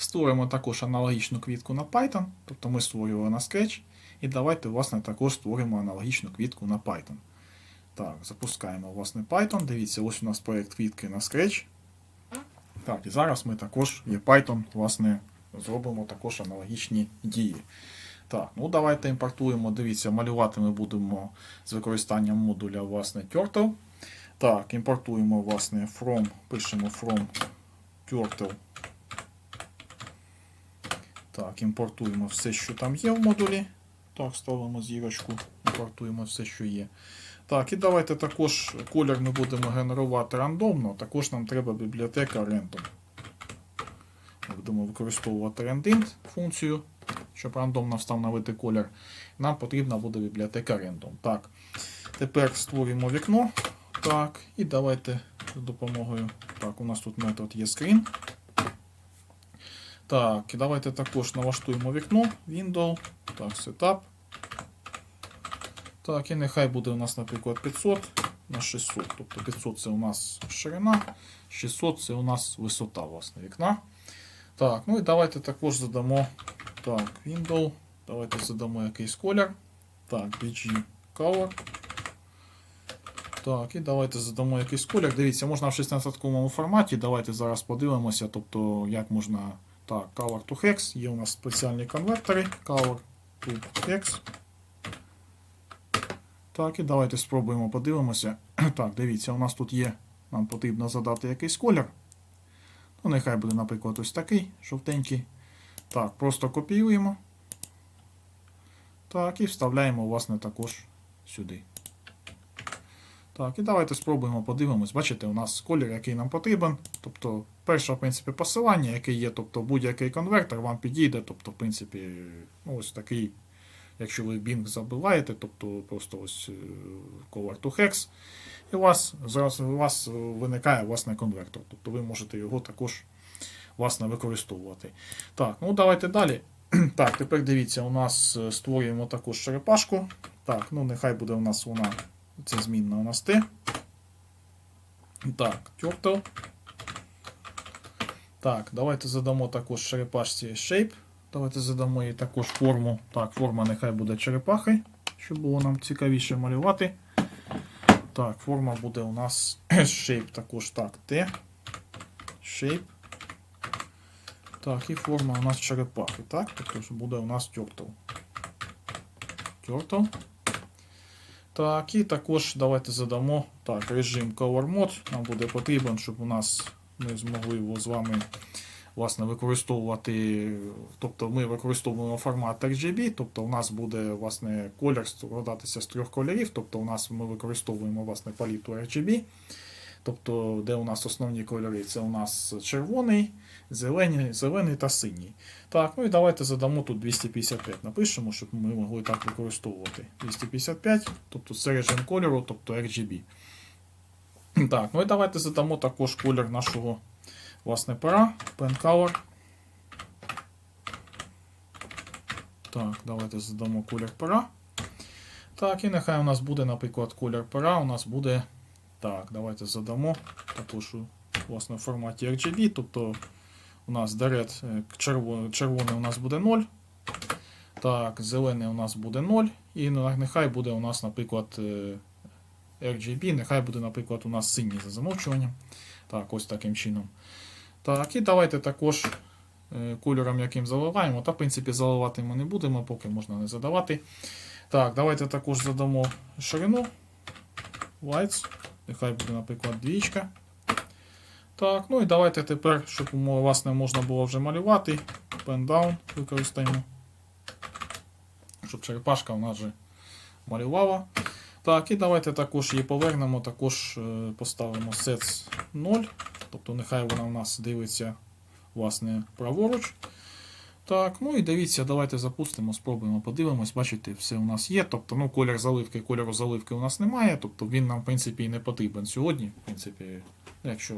Створимо також аналогічну квітку на Python, тобто ми створювали на Scratch. І давайте, власне, також створимо аналогічну квітку на Python. Так, запускаємо власне Python. Дивіться, ось у нас проєкт квітки на Scratch. Так, і зараз ми також є Python, власне, зробимо також аналогічні дії. Так, ну давайте імпортуємо. Дивіться, малювати ми будемо з використанням модуля власне Turtle. Так, імпортуємо власне from, пишемо from Turtle. Так, імпортуємо все, що там є в модулі. Так, ставимо зірочку, імпортуємо все, що є. Так, і давайте також колір ми будемо генерувати рандомно. Також нам треба бібліотека random. Ми будемо використовувати randint функцію, щоб рандомно встановити колір. Нам потрібна буде бібліотека random. Так, тепер створюємо вікно. Так, і давайте з допомогою. Так, у нас тут метод є screen. Так, і давайте також налаштуємо вікно, Window, так, Setup. Так, і нехай буде у нас, наприклад, 500 на 600. Тобто 500 це у нас ширина, 600 це у нас висота власне, вікна. Так, ну і давайте також задамо так, Window. Давайте задамо якийсь колір. Так, BG Color. Так, і давайте задамо якийсь колір. Дивіться, можна в 16-ковому форматі. Давайте зараз подивимося, тобто, як можна. Так, Color to Hex. Є у нас спеціальні конвертери. Color to Hex. Так, і давайте спробуємо подивимося. Так, дивіться, у нас тут є. Нам потрібно задати якийсь колір. Ну, нехай буде, наприклад, ось такий, жовтенький. Так, просто копіюємо. Так, і вставляємо, власне, також сюди. Так, і давайте спробуємо подивимось. Бачите, у нас колір, який нам потрібен. Тобто, перше, в принципі, посилання, яке є, тобто будь-який конвертер вам підійде. Тобто, в принципі, ну, ось такий, якщо ви Bing забиваєте, тобто просто ось е, color to hex, і у вас зараз у вас виникає власне конвертер. Тобто ви можете його також власне використовувати. Так, ну давайте далі. Так, тепер дивіться, у нас е, створюємо також черепашку. Так, ну нехай буде у нас вона. Це змінна у нас Т. Так, Turtle. Так, давайте задамо також черепашці Shape. Давайте задамо їй також форму. Так, форма нехай буде черепахи, щоб було нам цікавіше малювати. Так, форма буде у нас Shape також так, Т. Shape. Так, і форма у нас черепахи. Так, тобто буде у нас Turtle. Turtle. Так, і також давайте задамо так, режим Color Mode. Нам буде потрібен, щоб у нас ми змогли його з вами власне, використовувати. Тобто ми використовуємо формат RGB, тобто у нас буде власне, колір складатися з трьох кольорів. Тобто у нас ми використовуємо власне, палітру RGB. Тобто, де у нас основні кольори, це у нас червоний, зелений, зелений та синій. Так, ну і давайте задамо тут 255. Напишемо, щоб ми могли так використовувати. 255, тобто це режим кольору, тобто RGB. Так, ну і давайте задамо також колір нашого власне пера, Pen Color. Так, давайте задамо колір пера. Так, і нехай у нас буде, наприклад, колір пера. У нас буде. Так, давайте задамо також власне, в форматі RGB. Тобто у нас дерет червоний, червоний у нас буде 0. Так, зелений у нас буде 0. І нехай буде у нас, наприклад, е, RGB, нехай буде, наприклад, у нас синій за замовчуванням. Так, ось таким чином. Так, і давайте також е, кольором, яким заливаємо. Та, в принципі, заливати ми не будемо, поки можна не задавати. Так, давайте також задамо ширину. Lights. Нехай буде, наприклад, двічка. Так, ну і давайте тепер, щоб власне, можна було вже малювати. Down використаємо. Щоб черепашка у нас вже малювала. Так, і давайте також її повернемо, також е, поставимо sets 0. Тобто нехай вона у нас дивиться власне, праворуч. Так, ну і дивіться, давайте запустимо, спробуємо, подивимось. Бачите, все у нас є. Тобто, ну, колір заливки, кольору заливки у нас немає. Тобто він нам, в принципі, і не потрібен сьогодні. В принципі, якщо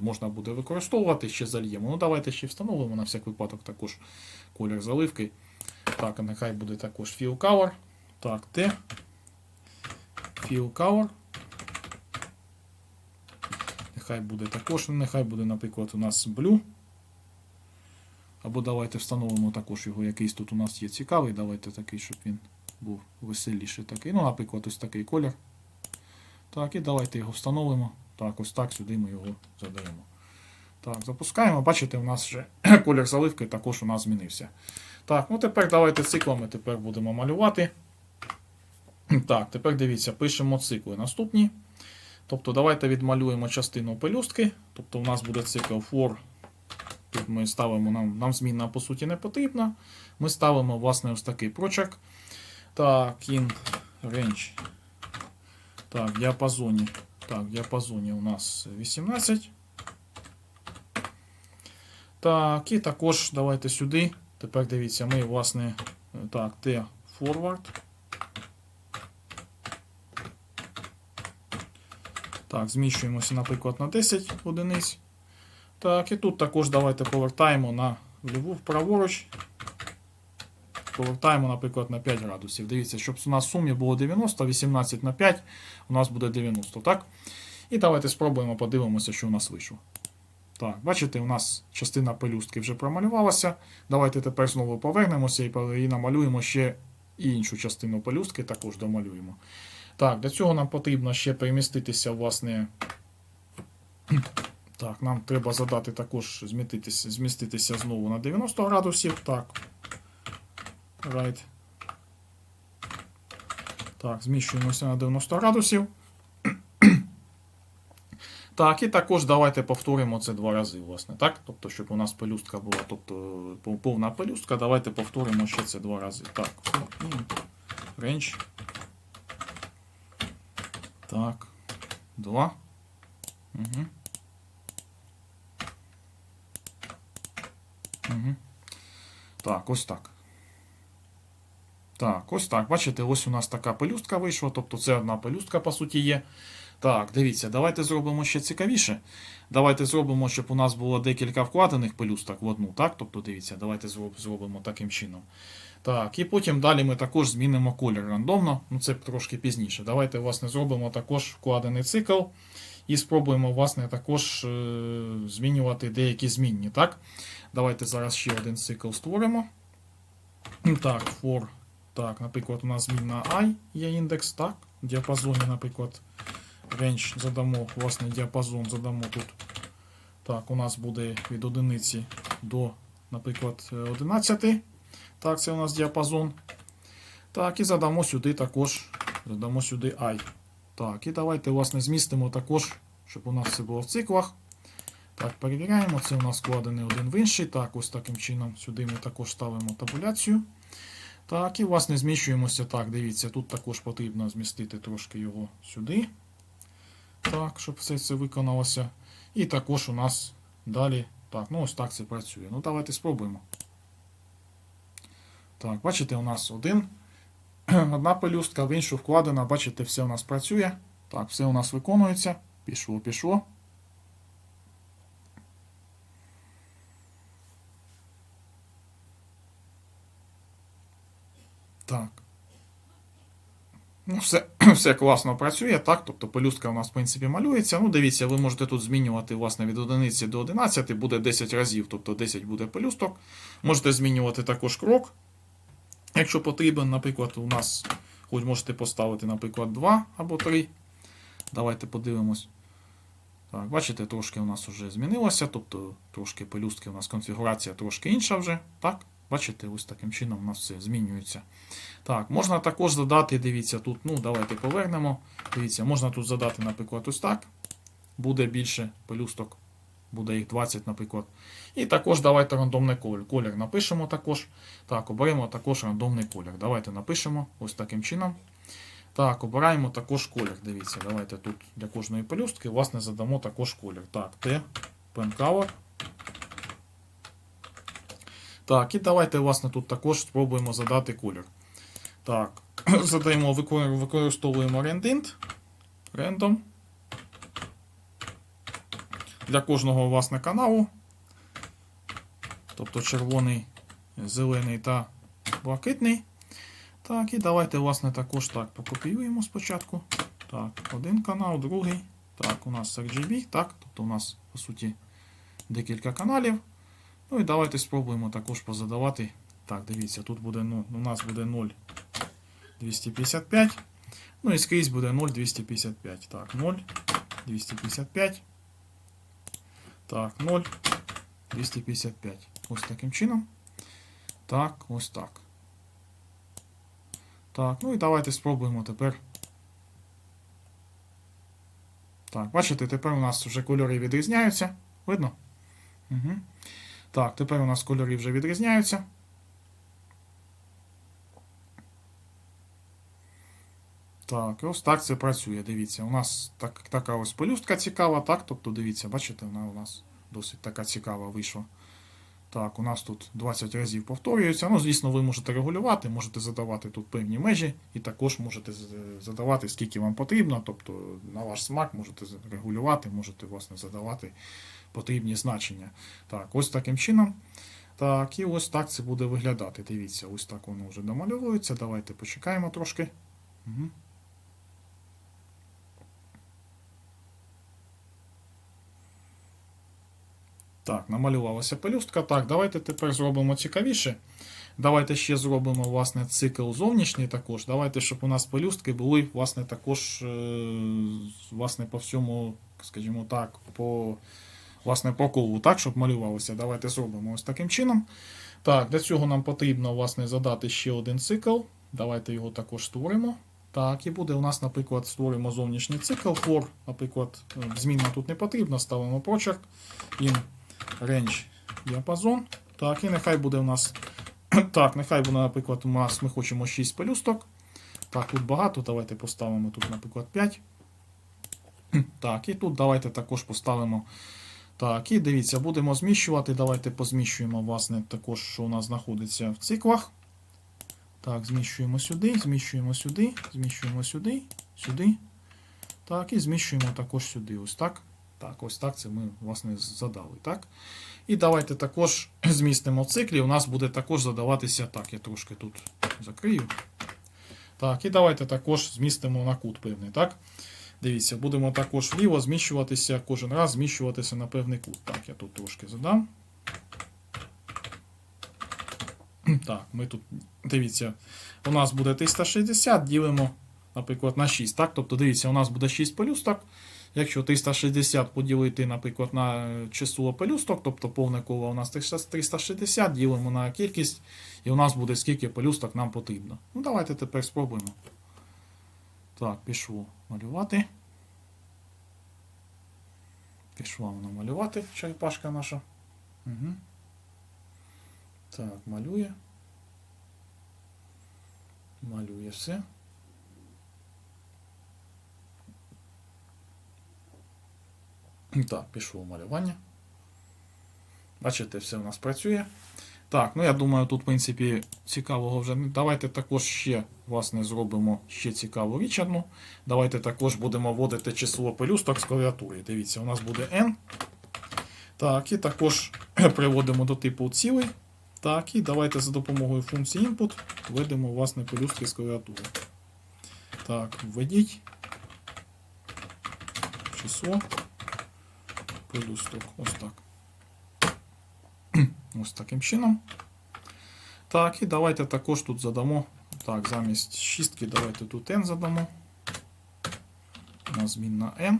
можна буде використовувати, ще зальємо. Ну, давайте ще встановимо на всяк випадок також колір заливки. Так, нехай буде також Fill Color. Так, Т. Fill Color. Нехай буде також, нехай буде, наприклад, у нас Blue. Або давайте встановимо також його, якийсь тут у нас є цікавий. Давайте такий, щоб він був веселіший такий. Ну, наприклад, ось такий колір. Так, і давайте його встановимо. Так, ось так сюди ми його задаємо. Так, запускаємо. Бачите, у нас вже колір заливки також у нас змінився. Так, ну тепер давайте циклами тепер будемо малювати. Так, тепер дивіться, пишемо цикли наступні. Тобто давайте відмалюємо частину пелюстки. Тобто у нас буде цикл for. Тут ми ставимо, нам, нам змінна по суті не потрібна. Ми ставимо, власне, ось такий прочерк. Так, in range. Так, в діапазоні. Так, в діапазоні у нас 18. Так, і також давайте сюди. Тепер дивіться, ми, власне, так, T forward. Так, зміщуємося, наприклад, на 10 одиниць. Так, і тут також давайте повертаємо на ліву праворуч. Повертаємо, наприклад, на 5 градусів. Дивіться, щоб у нас в сумі було 90, 18 на 5, у нас буде 90, так? І давайте спробуємо, подивимося, що у нас вийшло. Так, бачите, у нас частина пелюстки вже промалювалася. Давайте тепер знову повернемося і намалюємо ще іншу частину пелюстки, також домалюємо. Так, для цього нам потрібно ще переміститися, власне. Так, нам треба задати також зміститися, зміститися знову на 90 градусів. Так. Right. Так, зміщуємося на 90 градусів. Так, і також давайте повторимо це два рази, власне, так? Тобто, щоб у нас пелюстка була, тобто повна пелюстка, давайте повторимо ще це два рази. Так, рейндж. Так, два. Угу. Угу. Так, ось так. Так, ось так. Бачите, ось у нас така пелюстка вийшла, тобто це одна пелюстка, по суті, є. Так, дивіться, давайте зробимо ще цікавіше. Давайте зробимо, щоб у нас було декілька вкладених пелюсток в одну, так? Тобто, дивіться, давайте зробимо таким чином. Так, і потім далі ми також змінимо колір рандомно. Ну, це трошки пізніше. Давайте, власне, зробимо також вкладений цикл. І спробуємо, власне, також е, змінювати деякі змінні. Так? Давайте зараз ще один цикл створимо. Так, for. Так, наприклад, у нас змінна I є індекс, так, в діапазоні, наприклад, range задамо, власне, діапазон задамо тут. Так, у нас буде від одиниці до, наприклад, 11. Так, це у нас діапазон. Так, і задамо сюди також, задамо сюди I. Так, і давайте, власне, змістимо також, щоб у нас все було в циклах. Так, перевіряємо. Це у нас складений один в інший. Так, ось таким чином сюди ми також ставимо табуляцію. Так, і власне зміщуємося. Так, дивіться, тут також потрібно змістити трошки його сюди. Так, щоб все це виконалося. І також у нас далі. Так, ну ось так це працює. Ну, давайте спробуємо. Так, бачите, у нас один. Одна пелюстка, в іншу вкладена. Бачите, все у нас працює. Так, все у нас виконується. Пішло, пішло. Так. Ну, все, все класно працює, так. Тобто пелюстка у нас, в принципі, малюється. Ну, дивіться, ви можете тут змінювати, власне, від 1 до 11, буде 10 разів, тобто 10 буде пелюсток. Можете змінювати також крок. Якщо потрібен, наприклад, у нас хоч можете поставити, наприклад, 2 або 3. Давайте подивимось. Так, бачите, трошки у нас вже змінилося, тобто трошки пелюстки у нас конфігурація трошки інша вже. Так, бачите, ось таким чином у нас все змінюється. Так, можна також задати, дивіться, тут, ну, давайте повернемо. Дивіться, можна тут задати, наприклад, ось так. Буде більше пелюсток, буде їх 20, наприклад. І також давайте рандомний колір. Колір напишемо також. Так, оберемо також рандомний колір. Давайте напишемо ось таким чином. Так, обираємо також колір. Дивіться, давайте тут для кожної пелюстки, власне, задамо також колір. Так, T, Pen Color. Так, і давайте, власне, тут також спробуємо задати колір. Так, задаємо, використовуємо randint. Random. Для кожного, власне, каналу. Тобто червоний, зелений та блакитний. Так, і давайте, власне, також так покопіюємо спочатку. Так, один канал, другий. Так, у нас RGB, так, тобто у нас, по суті, декілька каналів. Ну і давайте спробуємо також позадавати. Так, дивіться, тут буде, ну, у нас буде 0,255. Ну і скрізь буде 0,255. Так, 0,255. Так, 0,255. Ось таким чином. Так, ось так. Так, ну і давайте спробуємо тепер. Так, бачите, тепер у нас вже кольори відрізняються. Видно? Угу. Так, тепер у нас кольори вже відрізняються. Так, ось так це працює. Дивіться, у нас так, така ось пелюстка цікава, так? Тобто, дивіться, бачите, вона у нас досить така цікава вийшла. Так, у нас тут 20 разів повторюється. Ну, звісно, ви можете регулювати, можете задавати тут певні межі, і також можете задавати, скільки вам потрібно. Тобто, на ваш смак можете регулювати, можете власне задавати потрібні значення. Так, ось таким чином. Так, і ось так це буде виглядати. Дивіться, ось так воно вже домальовується. Давайте почекаємо трошки. Угу. Так, намалювалася пелюстка. Так, давайте тепер зробимо цікавіше. Давайте ще зробимо власне, цикл зовнішній також. Давайте, щоб у нас пелюстки були власне, також е, власне, по всьому, скажімо так, по, власне, по колу, так, щоб малювалося. Давайте зробимо ось таким чином. Так, для цього нам потрібно власне, задати ще один цикл. Давайте його також створимо. Так, і буде у нас, наприклад, створимо зовнішній цикл. For, наприклад, е, змінна тут не потрібна, ставимо почерк. In range діапазон. Так, і нехай буде у нас. Так, нехай буде, наприклад, у нас ми хочемо 6 пелюсток. Так, тут багато. Давайте поставимо тут, наприклад, 5. Так, і тут давайте також поставимо. Так, і дивіться, будемо зміщувати. Давайте позміщуємо, власне, також, що у нас знаходиться в циклах. Так, зміщуємо сюди, зміщуємо сюди, зміщуємо сюди, сюди. Так, і зміщуємо також сюди. Ось так. Так, ось так це ми, власне, задали. Так? І давайте також змістимо в циклі. У нас буде також задаватися. Так, я трошки тут закрию. Так, і давайте також змістимо на кут певний. Так? Дивіться, будемо також вліво зміщуватися, кожен раз зміщуватися на певний кут. Так, я тут трошки задам. Так, ми тут, дивіться, у нас буде 360, ділимо, наприклад, на 6. Так? Тобто, дивіться, у нас буде 6 пелюсток. Якщо 360 поділити, наприклад, на число пелюсток, тобто повне коло у нас 360, ділимо на кількість, і у нас буде скільки пелюсток нам потрібно. Ну, давайте тепер спробуємо. Так, пішло малювати. Пішла вона малювати, черепашка наша. Угу. Так, малює. Малює все. Так, пішло малювання. Бачите, все у нас працює. Так, ну я думаю, тут, в принципі, цікавого вже. Давайте також ще, власне, зробимо ще цікаву річ одну. Давайте також будемо вводити число пелюсток з клавіатури. Дивіться, у нас буде N. Так, і також приводимо до типу цілий. Так, і давайте за допомогою функції input введемо, власне, пелюстки з клавіатури. Так, введіть число пелюсток. Ось так. Ось таким чином. Так, і давайте також тут задамо. Так, замість шістки давайте тут n задамо. У нас змінна n.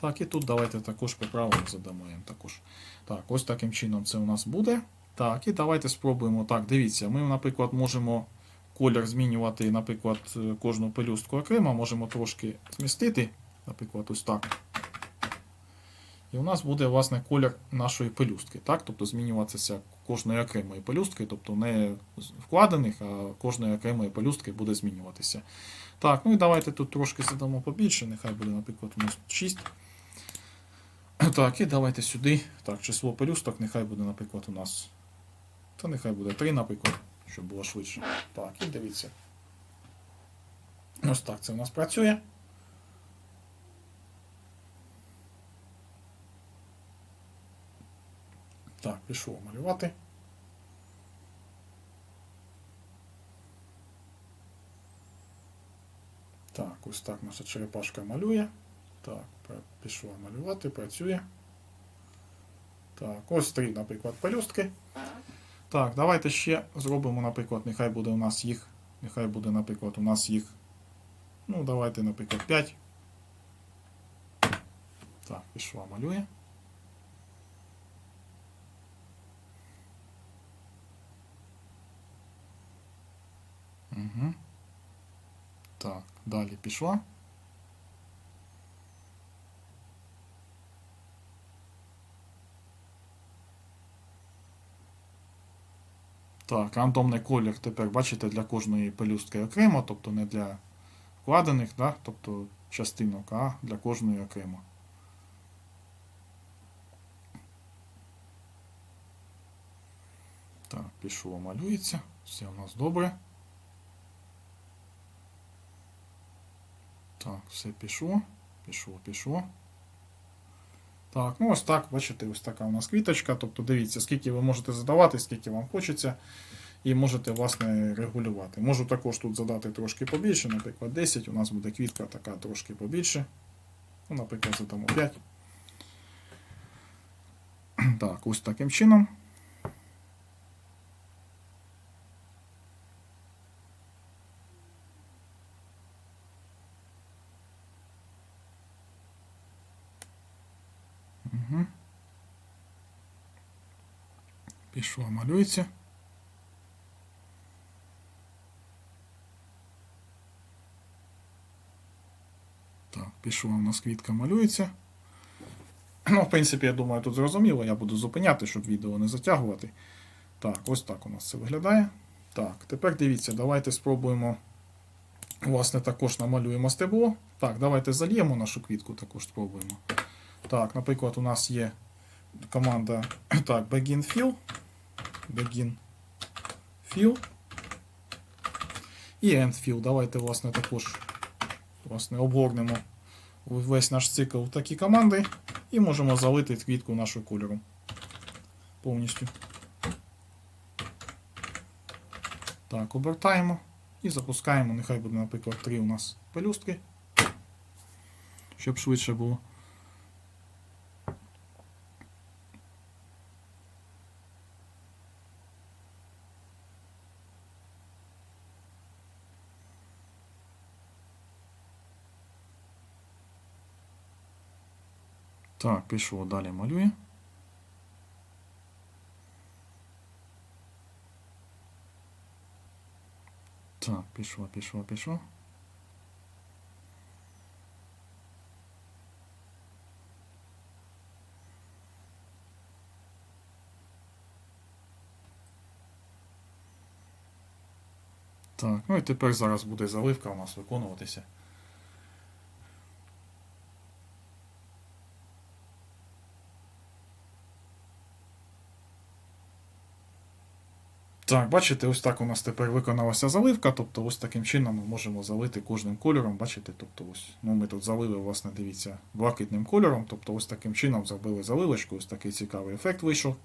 Так, і тут давайте також по задамо n також. Так, ось таким чином це у нас буде. Так, і давайте спробуємо. Так, дивіться, ми, наприклад, можемо колір змінювати, наприклад, кожну пелюстку окремо, можемо трошки змістити, наприклад, ось так. І у нас буде, власне, колір нашої пелюстки. Так? Тобто змінюватися кожної окремої пелюстки, тобто не вкладених, а кожної окремої пелюстки буде змінюватися. Так, ну і давайте тут трошки задамо побільше, нехай буде, наприклад, у нас 6. Так, і давайте сюди. Так, число пелюсток, нехай буде, наприклад, у нас. Та нехай буде 3, наприклад, щоб було швидше. Так, і дивіться. Ось так це у нас працює. Так, пішов малювати. Так, ось так наша черепашка малює. Так, пішла малювати, працює. Так, ось три, наприклад, пелюстки. Так, давайте ще зробимо, наприклад, нехай буде у нас їх. Нехай буде, наприклад, у нас їх. Ну, давайте, наприклад, 5. Так, пішла, малює. Угу. Так, далі пішла. Так, рандомний колір тепер, бачите, для кожної пелюстки окремо, тобто не для вкладених, да? тобто частинок, а для кожної окремо. Так, пішло, малюється. Все у нас добре. Так, все пішло. Пішло, пішло. Так, ну ось так, бачите, ось така у нас квіточка. Тобто дивіться, скільки ви можете задавати, скільки вам хочеться. І можете, власне, регулювати. Можу також тут задати трошки побільше, наприклад, 10. У нас буде квітка така трошки побільше. Ну, наприклад, задамо 5. Так, ось таким чином. Угу. Пішло, малюється. Так, пішла у нас квітка малюється. Ну, в принципі, я думаю, тут зрозуміло, я буду зупиняти, щоб відео не затягувати. Так, ось так у нас це виглядає. Так, тепер дивіться, давайте спробуємо. Власне, також намалюємо стебло. Так, давайте зальємо нашу квітку, також спробуємо. Так, наприклад, у нас є команда так, begin fill. Begin fill. І end fill. Давайте, власне, також власне, обгорнемо весь наш цикл в такі команди і можемо залити квітку нашим кольором. Повністю. Так, обертаємо і запускаємо. Нехай буде, наприклад, три у нас пелюстки. Щоб швидше було. Так, пішло далі малює. Так, пішло, пішло, пішло. Так, ну і тепер зараз буде заливка у нас виконуватися. Так, бачите, ось так у нас тепер виконалася заливка. Тобто ось таким чином ми можемо залити кожним кольором. Бачите, тобто ось, ну ми тут залили, власне, дивіться, блакитним кольором. Тобто ось таким чином зробили заливочку, ось такий цікавий ефект вийшов.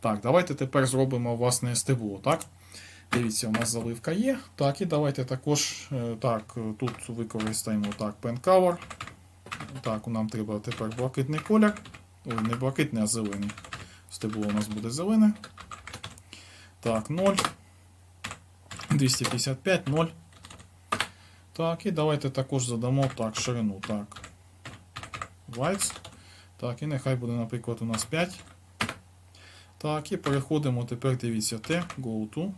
Так, давайте тепер зробимо власне стебло. так? Дивіться, у нас заливка є. Так, і давайте також е, так, тут використаємо так, pen color. Так, нам треба тепер блакитний колір. Ой, не блакитний, а зелений. Стебло у нас буде зелене. Так, 0. 255, 0. Так, і давайте також задамо так, ширину. Так. Whites. Так, і нехай буде, наприклад, у нас 5. Так, і переходимо тепер, дивіться, T, go to.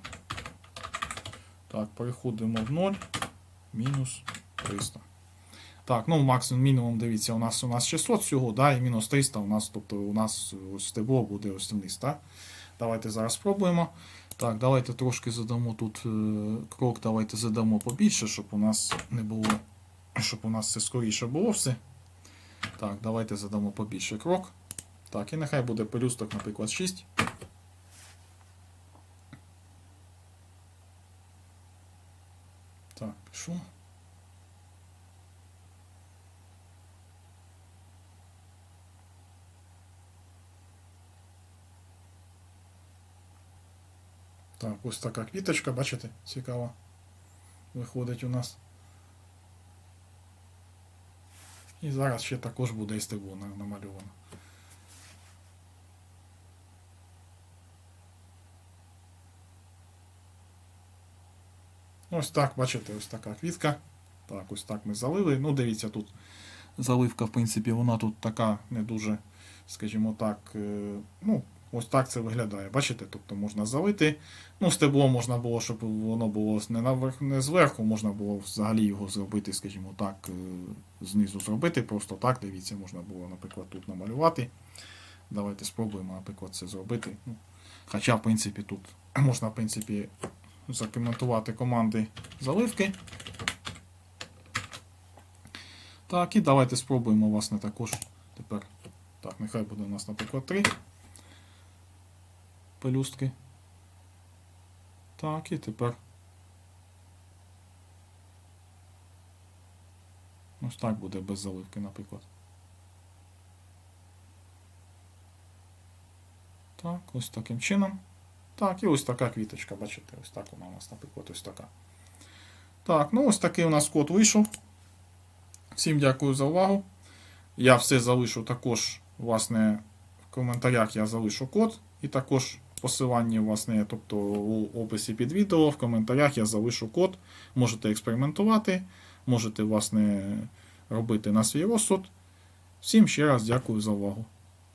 Так, переходимо в 0. Мінус 300. Так, ну максимум мінімум, дивіться, у нас у нас 600 всього, да, і мінус 300 у нас, тобто у нас ось стебло буде ось вниз, так? Давайте зараз спробуємо. Так, давайте трошки задамо тут е, крок, давайте задамо побільше, щоб у нас не було, щоб у нас це скоріше було все. Так, давайте задамо побільше крок. Так, і нехай буде пелюсток, наприклад, 6. Так, пішло. Так, ось така квіточка, бачите, цікава. виходить у нас. І зараз ще також буде і стебло намальовано. Ось так, бачите, ось така квітка. Так, ось так ми залили. Ну, дивіться, тут заливка, в принципі, вона тут така не дуже, скажімо так, е, ну, ось так це виглядає. Бачите? Тобто можна залити. Ну, стебло можна було, щоб воно було не наверх, не зверху, можна було взагалі його зробити, скажімо так, е, знизу зробити. Просто так, дивіться, можна було, наприклад, тут намалювати. Давайте спробуємо, наприклад, це зробити. Ну, хоча, в принципі, тут можна, в принципі, закоментувати команди заливки. Так, і давайте спробуємо, власне, також тепер. Так, нехай буде у нас, наприклад, 3 пелюстки. Так, і тепер. Ось так буде без заливки, наприклад. Так, ось таким чином. Так, і ось така квіточка, бачите, ось так вона у нас, наприклад, ось така. Так, ну ось такий у нас код вийшов. Всім дякую за увагу. Я все залишу також, власне, в коментарях я залишу код. І також посилання, власне, тобто у описі під відео, в коментарях я залишу код. Можете експериментувати, можете, власне, робити на свій розсуд. Всім ще раз дякую за увагу.